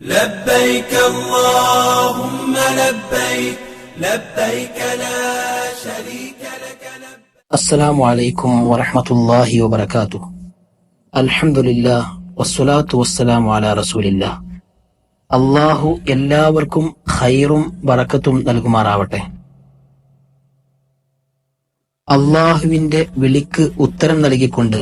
لبيك اللهم لبيك لبيك لا شريك لك لبيك അസ്സലാമു അലൈക്കും വറഹ്മത്തുള്ളാഹി വബറകാതുഹു അൽഹംദുലില്ലാഹ് വസ്സലാത്തു വസ്സലാമു അലാ റസൂലില്ലാഹ് അള്ളാഹു എല്ലാവർക്കും ഖൈറും ബറക്കത്തും നൽകുമാറാവട്ടെ അള്ളാഹുവിന്റെ വിളിക്ക് ഉത്തരം നൽകിക്കൊണ്ട്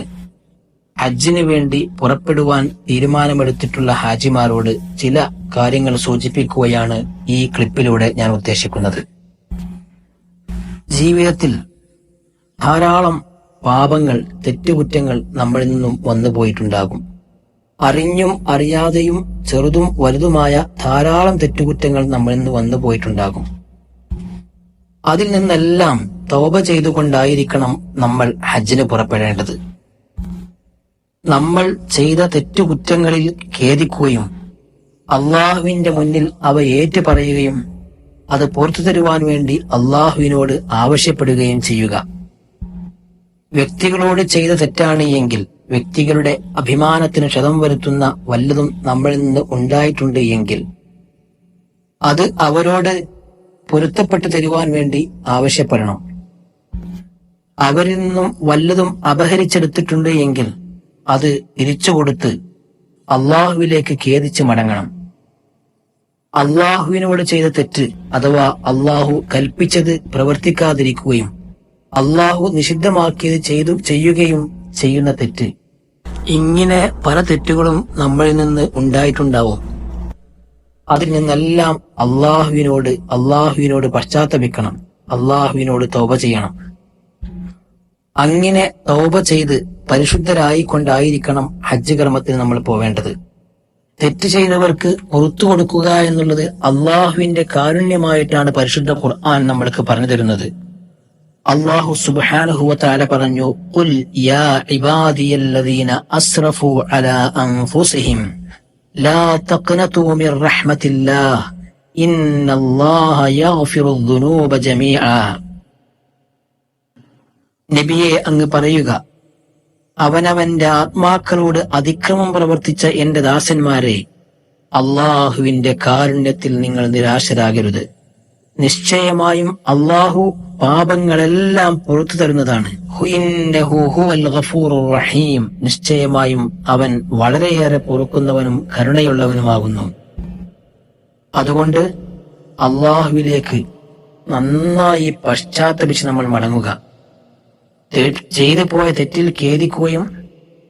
ഹജ്ജിന് വേണ്ടി പുറപ്പെടുവാൻ തീരുമാനമെടുത്തിട്ടുള്ള ഹാജിമാരോട് ചില കാര്യങ്ങൾ സൂചിപ്പിക്കുകയാണ് ഈ ക്ലിപ്പിലൂടെ ഞാൻ ഉദ്ദേശിക്കുന്നത്. ജീവിതത്തിൽ ധാരാളം പാപങ്ങൾ തെറ്റുകുറ്റങ്ങൾ നമ്മളിൽ നിന്നും വന്നു പോയിട്ടുണ്ടാകും. അറിഞ്ഞും അറിയാതെയും ചെറുതും വലുതുമായ ധാരാളം തെറ്റുകുറ്റങ്ങൾ നമ്മളിൽ നിന്ന് വന്നു പോയിട്ടുണ്ടാകും. അതിൽ നിന്നെല്ലാം തോപ ചെയ്തുകൊണ്ടായിരിക്കണം നമ്മൾ ഹജ്ജിന് പുറപ്പെടേണ്ടത്. നമ്മൾ ചെയ്ത തെറ്റുകുറ്റങ്ങളിൽ ഖേദിക്കുകയും അള്ളാഹുവിന്റെ മുന്നിൽ അവ ഏറ്റു പറയുകയും അത് പുറത്തു തരുവാൻ വേണ്ടി അള്ളാഹുവിനോട് ആവശ്യപ്പെടുകയും ചെയ്യുക. വ്യക്തികളോട് ചെയ്ത തെറ്റാണ് എങ്കിൽ വ്യക്തികളുടെ അഭിമാനത്തിന് ക്ഷതം വരുത്തുന്ന വല്ലതും നമ്മളിൽ നിന്ന് ഉണ്ടായിട്ടുണ്ട് എങ്കിൽ അത് അവരോട് പൊരുത്തപ്പെട്ടു തരുവാൻ വേണ്ടി ആവശ്യപ്പെടണം. അവരിൽ നിന്നും വല്ലതും അപഹരിച്ചെടുത്തിട്ടുണ്ട് എങ്കിൽ അത് തിരിച്ചു കൊടുത്ത് അള്ളാഹുവിലേക്ക് ഖേദിച്ച് മടങ്ങണം. അള്ളാഹുവിനോട് ചെയ്ത തെറ്റ് അഥവാ അള്ളാഹു കൽപ്പിച്ചത് പ്രവർത്തിക്കാതിരിക്കുകയും അള്ളാഹു നിഷിദ്ധമാക്കിയത് ചെയ്തു ചെയ്യുകയും ചെയ്യുന്ന തെറ്റ്. ഇങ്ങനെ പല തെറ്റുകളും നമ്മളിൽ നിന്ന് ഉണ്ടായിട്ടുണ്ടാവും. അതിൽ നിന്നെല്ലാം അള്ളാഹുവിനോട് അള്ളാഹുവിനോട് പശ്ചാത്തപിക്കണം. അള്ളാഹുവിനോട് തോപ ചെയ്യണം. അങ്ങനെ തൗബ ചെയ്ത് പരിശുദ്ധരായിക്കൊണ്ടായിരിക്കണം ഹജ്ജ് കർമ്മത്തിന് നമ്മൾ പോവേണ്ടത്. തെറ്റ് ചെയ്തവർക്ക് പുറത്തു കൊടുക്കുക എന്നുള്ളത് അള്ളാഹുവിന്റെ കാരുണ്യമായിട്ടാണ് പരിശുദ്ധ ഖുർആൻ നമ്മൾക്ക് പറഞ്ഞു തരുന്നത്. അള്ളാഹു സുബ്ഹാനഹു വതആല പറഞ്ഞു ഉൽ യാ ഇബാദിയല്ലദീന അസ്റഫു അലാ അൻഫുസിഹിം ലാ റഹ്മത്തില്ലാഹ് ഇന്നല്ലാഹ യഗ്ഫിറു ദുനൂബ ജമീഅ നബിയെ അങ്ങ് പറയുക അവനവന്റെ ആത്മാക്കളോട് അതിക്രമം പ്രവർത്തിച്ച എന്റെ ദാസന്മാരെ അള്ളാഹുവിന്റെ കാരുണ്യത്തിൽ നിങ്ങൾ നിരാശരാകരുത്. നിശ്ചയമായും അള്ളാഹു പാപങ്ങളെല്ലാം പുറത്തു തരുന്നതാണ്. റഹീം. നിശ്ചയമായും അവൻ വളരെയേറെ പൊറുക്കുന്നവനും കരുണയുള്ളവനുമാകുന്നു. അതുകൊണ്ട് അള്ളാഹുവിലേക്ക് നന്നായി പശ്ചാത്തപിച്ച് നമ്മൾ മടങ്ങുക. ചെയ്തു പോയ തെറ്റിൽ ഖേദിക്കുകയും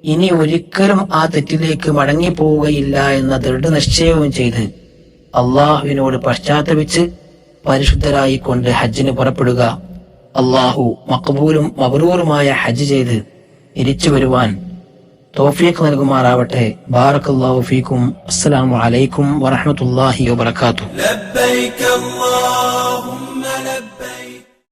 ഇനി ഒരിക്കലും ആ തെറ്റിലേക്ക് മടങ്ങിപ്പോവുകയില്ല എന്ന ദൃഢനിശ്ചയവും ചെയ്ത് അള്ളാഹുവിനോട് പശ്ചാത്തപിച്ച് പരിശുദ്ധരായിക്കൊണ്ട് ഹജ്ജിന് പുറപ്പെടുക. അള്ളാഹു മക്ബൂലും മബറൂറുമായ ഹജ്ജ് ചെയ്ത് തിരിച്ചു വരുവാൻ തോഫിയക്ക് നൽകുമാറാവട്ടെ. ബാറക്കല്ലാഹു ഫീക്കും. അസ്സലാമു അലൈക്കും വറഹമത്തല്ലാഹി വബർക്കാത്തു